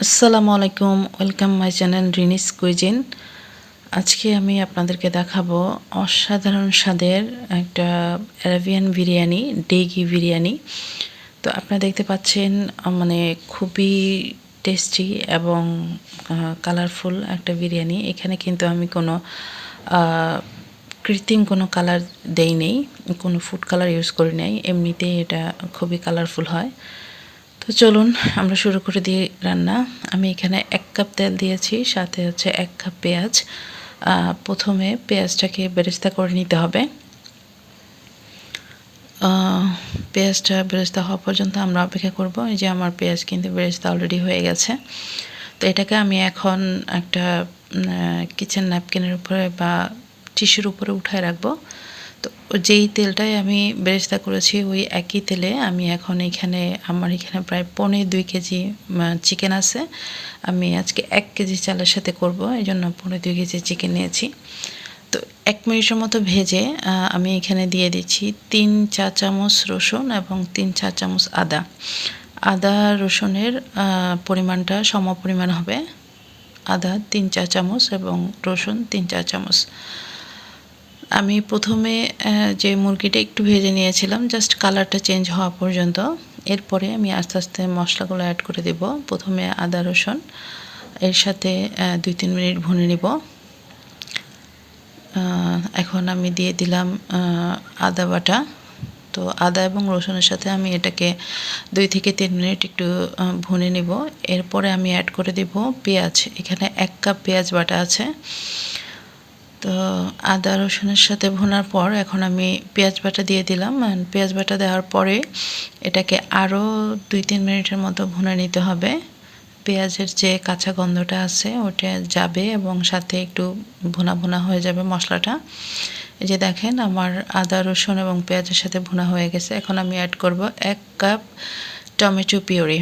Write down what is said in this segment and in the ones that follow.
আসসালামু আলাইকুম, welcome my channel Rini's cuisine. আজকে আমি আপনাদেরকে দেখাবো অসাধারণ স্বাদের একটা অ্যারাবিয়ান বিরিয়ানি, ডেগি বিরিয়ানি। তো আপনারা দেখতে পাচ্ছেন মানে খুবই টেস্টি এবং কালারফুল একটা বিরিয়ানি। এখানে কিন্তু আমি কোনো কৃত্রিম কোনো কালার দেই নেই, কোনো ফুড কালার ইউজ করি নাই। এমনিতেই এটা খুবই কালারফুল হয়। তো চলুন, আমরা শুরু করে দিই রান্না। আমি এখানে এক কাপ তেল দিয়েছি, সাথে হচ্ছে এক কাপ পেঁয়াজ। প্রথমে পেঁয়াজটাকে বেরেস্তা করে নিতে হবে। পেঁয়াজটা বেরেস্তা হওয়া পর্যন্ত আমরা অপেক্ষা করব। এই যে আমার পেঁয়াজ কিন্তু বেরেস্তা অলরেডি হয়ে গেছে। তো এটাকে আমি এখন একটা কিচেন ন্যাপকিনের উপরে বা টিস্যুর উপরে উঠায় রাখব। তো যেই তেলটাই আমি বেরেস্তা করেছি, ওই একই তেলে আমি এখন এখানে, আমার এখানে প্রায় পৌনে দুই কেজি চিকেন আছে। আমি আজকে এক কেজি চালের সাথে করব এই জন্য পৌনে দুই কেজি চিকেন নিয়েছি। তো এক মিনিটের মতো ভেজে আমি এখানে দিয়ে দিচ্ছি তিন চা চামচ রসুন এবং তিন চা চামচ আদা। আদা রসুনের পরিমাণটা সম পরিমাণ হবে। আদা তিন চা চামচ এবং রসুন তিন চা চামচ। আমি প্রথমে যে মুরগিটা একটু ভেজে নিয়েছিলাম জাস্ট কালারটা চেঞ্জ হওয়া পর্যন্ত। এরপরে আমি আস্তে আস্তে মশলাগুলো অ্যাড করে দেব। প্রথমে আদা, রসুন, এর সাথে দুই তিন মিনিট ভুনে নিব। এখন আমি দিয়ে দিলাম আদা বাটা। তো আদা এবং রসুনের সাথে আমি এটাকে দুই থেকে তিন মিনিট একটু ভুনে নিব। এরপরে আমি অ্যাড করে দিব পেঁয়াজ। এখানে এক কাপ পেঁয়াজ বাটা আছে। তো আদা রসুনের সাথে ভুনার পর এখন আমি পেঁয়াজ বাটা দিয়ে দিলাম। পেঁয়াজ বাটা দেওয়ার পরে এটাকে আরও দুই তিন মিনিটের মতো ভুনে নিতে হবে। পেঁয়াজের যে কাঁচা গন্ধটা আছে, ওটা যাবে এবং সাথে একটু ভুনা ভুনা হয়ে যাবে মশলাটা। এই যে দেখেন, আমার আদা, রসুন এবং পেঁয়াজের সাথে ভুনা হয়ে গেছে। এখন আমি অ্যাড করব এক কাপ টমেটো পিওরি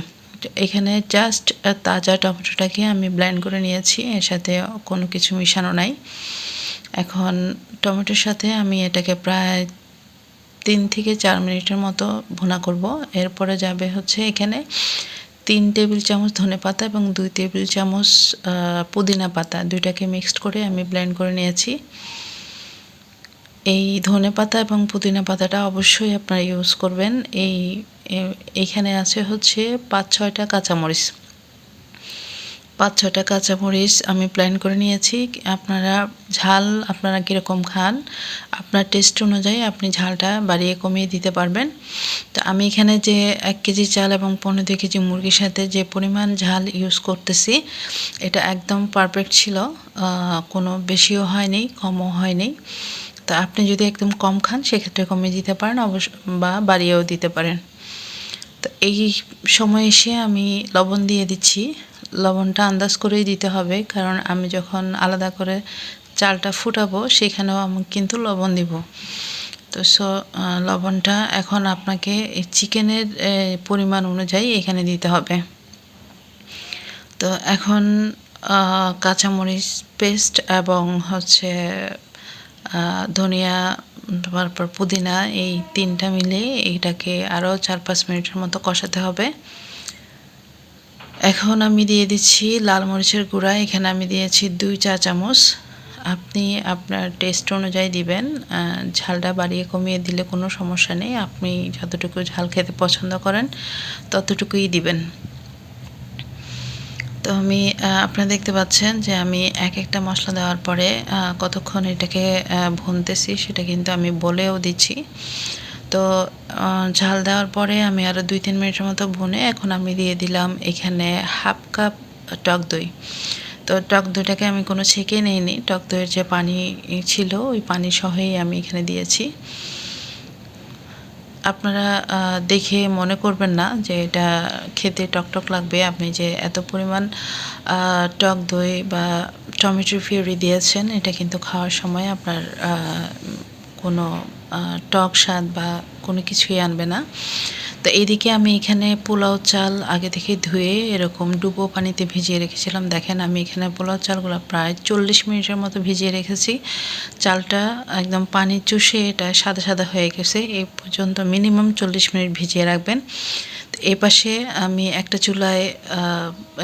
এখানে জাস্ট তাজা টমেটোটাকে আমি ব্লেন্ড করে নিয়েছি, এর সাথে কোনো কিছু মিশানো নাই। এখন টমেটোর সাথে আমি এটাকে প্রায় তিন থেকে চার মিনিটের মতো ভুনা করব। এরপরে যাবে হচ্ছে এখানে তিন টেবিল চামচ ধনে পাতা এবং দুই টেবিল চামচ পুদিনা পাতা। দুইটাকে মিক্সড করে আমি ব্লেন্ড করে নিয়েছি। এই ধনে পাতা এবং পুদিনা পাতাটা অবশ্যই আপনারা ইউজ করবেন। এই, এ- এইখানে আছে হচ্ছে পাঁচ ছয়টা কাঁচামরিচ। পাঁচ ছটা কাঁচামরিচ আমি প্ল্যান করে নিয়েছি। আপনারা ঝাল, আপনারা কীরকম খান, আপনার টেস্ট অনুযায়ী আপনি ঝালটা বাড়িয়ে কমিয়ে দিতে পারবেন। তো আমি এখানে যে এক কেজি চাল এবং পনেরো দুই কেজি মুরগির সাথে যে পরিমাণ ঝাল ইউজ করতেছি, এটা একদম পারফেক্ট ছিল। কোনো বেশিও হয়নি, কমও হয়নি। তা আপনি যদি একদম কম খান, সেক্ষেত্রে কমিয়ে দিতে পারেন, অবশ্য বা বাড়িয়েও দিতে পারেন। তো এই সময় এসে আমি লবণ দিয়ে দিচ্ছি। লবণটা আন্দাজ করেই দিতে হবে, কারণ আমি যখন আলাদা করে চালটা ফুটাবো, সেখানেও আমি কিন্তু লবণ দিব। তো সো লবণটা এখন আপনাকে চিকেনের পরিমাণ অনুযায়ী এখানে দিতে হবে। তো এখন কাঁচামরিচ পেস্ট এবং হচ্ছে ধনিয়া, তারপর পুদিনা, এই তিনটা মিলে এইটাকে আরও চার পাঁচ মিনিটের মতো কষাতে হবে। এখন আমি দিয়ে দিচ্ছি লাল মরিচের গুঁড়া। এখানে আমি দিয়েছি দুই চা চামচ। আপনি আপনার টেস্ট অনুযায়ী দিবেন। ঝালটা বাড়িয়ে কমিয়ে দিলে কোনো সমস্যা নেই। আপনি যতটুকু ঝাল খেতে পছন্দ করেন, ততটুকুই দিবেন। তো আমি আপনারা দেখতে পাচ্ছেন যে আমি এক একটা মশলা দেওয়ার পরে কতক্ষণ এটাকে ভুনতেছি সেটা কিন্তু আমি বলেও দিচ্ছি। তো ঝাল দেওয়ার পরে আমি আরও দুই, তিন মিনিটের মতো ভুনে এখন আমি দিয়ে দিলাম এখানে হাফ কাপ টক দই। তো টক দইটাকে আমি কোনো ছেঁকে নিইনি, টক দইয়ের যে পানি ছিল ওই পানি সহই আমি এখানে দিয়েছি। আপনারা দেখে মনে করবেন না যে এটা খেতে টকটক লাগবে, আপনি যে এত পরিমাণ টক দই বা টমেটো ফিউরি দিয়েছেন, এটা কিন্তু খাওয়ার সময় আপনার কোনো টক স্বাদ বা কোনো কিছুই আনবে না। তো এইদিকে আমি এখানে পোলাও চাল আগে থেকে ধুয়ে এরকম ডুবো পানিতে ভিজিয়ে রেখেছিলাম। দেখেন আমি এখানে পোলাও চালগুলো প্রায় চল্লিশ মিনিটের মতো ভিজিয়ে রেখেছি। চালটা একদম পানি চুষে এটা সাদা সাদা হয়ে গেছে। এই পর্যন্ত মিনিমাম চল্লিশ মিনিট ভিজিয়ে রাখবেন। এ পাশে আমি একটা চুলায়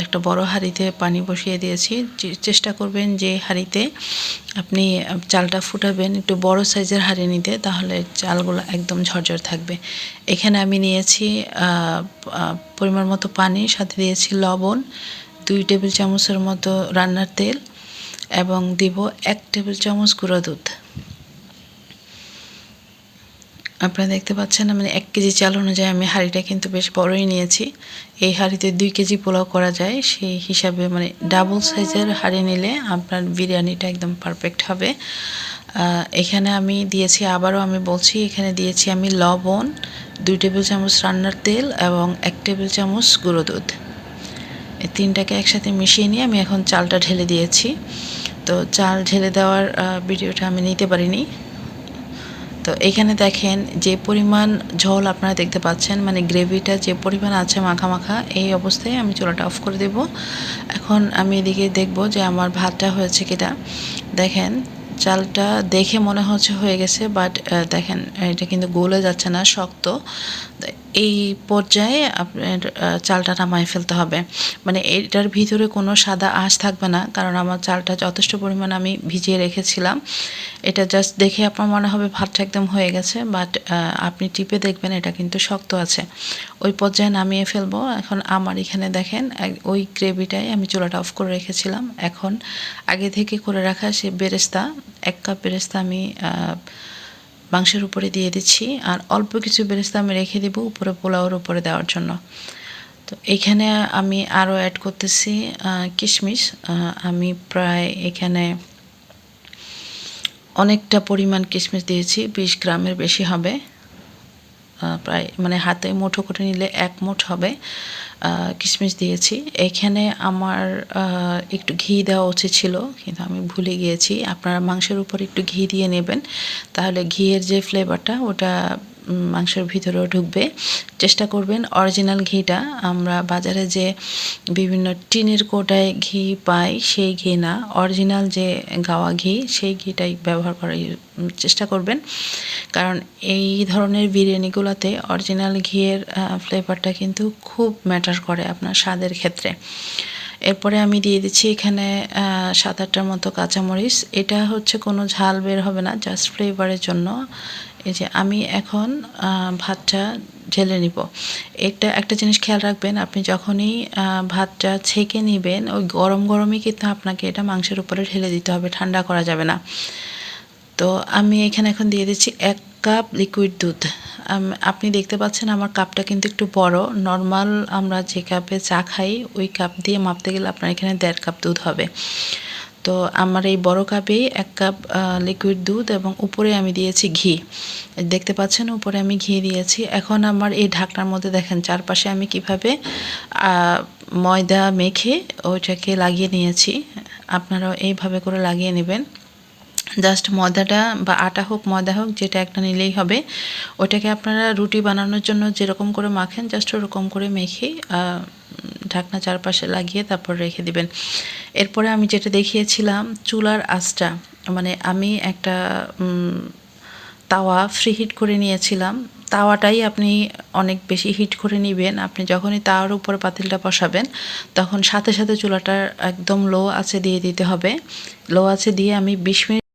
একটা বড় হাঁড়িতে পানি বসিয়ে দিয়েছি। চেষ্টা করবেন যে হাঁড়িতে আপনি চালটা ফুটাবেন, একটু বড় সাইজের হাঁড়ি নিতে, তাহলে চালগুলো একদম ঝরঝর থাকবে। এখানে আমি নিয়েছি পরিমাণ মতো পানি, সাথে দিয়েছি লবণ, দুই টেবিল চামচের মতো রান্নার তেল, এবং দিব এক টেবিল চামচ গুঁড়ো দুধ। আপনারা দেখতে পাচ্ছেন মানে এক কেজি চাল অনুযায়ী আমি হাঁড়িটা কিন্তু বেশ বড়ই নিয়েছি। এই হাঁড়িতে দুই কেজি পোলাও করা যায়, সেই হিসাবে মানে ডাবল সাইজের হাঁড়ি নিলে আপনার বিরিয়ানিটা একদম পারফেক্ট হবে। এখানে আমি দিয়েছি, আবারও আমি বলছি, এখানে দিয়েছি আমি লবণ, দুই টেবিল চামচ রান্নার তেল এবং এক টেবিল চামচ গুঁড়ো দুধ। এই তিনটাকে একসাথে মিশিয়ে নিয়ে আমি এখন চালটা ঢেলে দিয়েছি। তো চাল ঢেলে দেওয়ার ভিডিওটা আমি নিতে পারিনি। তো এখানে দেখেন যে পরিমাণ ঝোল আপনারা দেখতে পাচ্ছেন মানে গ্রেভিটা যে পরিমাণ আছে মাখা মাখা, এই অবস্থায় আমি চুলাটা অফ করে দেব। এখন আমি এদিকে দেখব যে আমার ভাতটা হয়েছে কিনা। দেখেন চালটা দেখে মনে হচ্ছে হয়ে গেছে বাট দেখেন, এটা কিন্তু গলে যাচ্ছে না, শক্ত। এই পর্যায়ে আপনার চালটা নামায় ফেলতে হবে। মানে এটার ভিতরে কোনো সাদা আঁশ থাকবে না, কারণ আমার চালটা যথেষ্ট পরিমাণ আমি ভিজিয়ে রেখেছিলাম। এটা জাস্ট দেখে আপনার মনে হবে ভাতটা একদম হয়ে গেছে বাট আপনি টিপে দেখবেন এটা কিন্তু শক্ত আছে। ওই পর্যায়ে নামিয়ে ফেলব। এখন আমার এখানে দেখেন ওই গ্রেভিটাই আমি চুলাটা অফ করে রেখেছিলাম। এখন আগে থেকে করে রাখা সে বেরেস্তা এক কাপ বেরেস্তা আমি মাংসের উপরে দিয়ে দিচ্ছি আর অল্প কিছু বেরেস্তা আমি রেখে দিব উপরে পোলাওর উপরে দেওয়ার জন্য। তো এখানে আমি আরও অ্যাড করতেছি কিশমিশ। আমি প্রায় এখানে অনেকটা পরিমাণ কিশমিশ দিয়েছি, বিশ গ্রামের বেশি হবে। প্রায় মানে হাতে মুঠো করে নিলে এক মুঠ হবে কিশমিশ দিয়েছি। এখানে আমার একটু ঘি দেওয়া উচিত ছিল, কিন্তু আমি ভুলে গিয়েছি। আপনারা মাংসের উপর একটু ঘি দিয়ে নেবেন, তাহলে ঘিয়ের যে ফ্লেভারটা ওটা মাংসের ভিতরেও ঢুকবে। চেষ্টা করবেন অরিজিনাল ঘিটা। আমরা বাজারে যে বিভিন্ন টিনের কোটায় ঘি পাই, সেই ঘি না। অরিজিনাল যে গাওয়া ঘি, সেই ঘিটাই ব্যবহার করার চেষ্টা করবেন। কারণ এই ধরনের বিরিয়ানিগুলোতে অরিজিনাল ঘিয়ের ফ্লেভারটা কিন্তু খুব ম্যাটার করে আপনার স্বাদের ক্ষেত্রে। এরপরে আমি দিয়ে দিচ্ছি এখানে সাত আটটার মতো কাঁচামরিচ। এটা হচ্ছে কোনো ঝাল বের হবে না জাস্ট ফ্লেভারের জন্য। যে আমি এখন ভাতটা ঢেলে নিব। এটা একটা জিনিস খেয়াল রাখবেন, আপনি যখনই ভাতটা ছেঁকে নেবেন, ওই গরম, গরমই কিন্তু আপনাকে এটা মাংসের উপরে ঢেলে দিতে হবে, ঠান্ডা করা যাবে না। তো আমি এখানে এখন দিয়ে দিচ্ছি এক কাপ লিকুইড দুধ। আপনি দেখতে পাচ্ছেন আমার কাপটা কিন্তু একটু বড়। নর্মাল আমরা যে কাপে চা খাই, ওই কাপ দিয়ে মাপতে গেলে আপনার এখানে দেড় কাপ দুধ হবে। তো আমার এই বড় কাপেই এক কাপ লিকুইড দুধ এবং উপরে আমি দিয়েছি ঘি। দেখতে পাচ্ছেন, উপরে আমি ঘি দিয়েছি। এখন আমার এই ঢাকনার মধ্যে দেখেন, চারপাশে আমি কীভাবে ময়দা মেখে ওইটাকে লাগিয়ে নিয়েছি। আপনারাও এইভাবে করে লাগিয়ে নেবেন। জাস্ট ময়দাটা বা আটা হোক, ময়দা হোক, যেটা একটা নিলেই হবে। ওটাকে আপনারা রুটি বানানোর জন্য যেরকম করে মাখেন, জাস্ট ওরকম করে মেখে ঢাকনা চারপাশে লাগিয়ে তারপর রেখে দিবেন। এরপরে আমি যেটা দেখিয়েছিলাম, চুলার আঁচটা মানে আমি একটা তাওয়া ফ্রি হিট করে নিয়েছিলাম। তাওয়াটাই আপনি অনেক বেশি হিট করে নেবেন। আপনি যখনই তাওয়ার উপর পাতিলটা বসাবেন, তখন সাথে সাথে চুলাটা একদম লো আছে দিয়ে দিতে হবে। লো আছে দিয়ে আমি বিশ মিনিট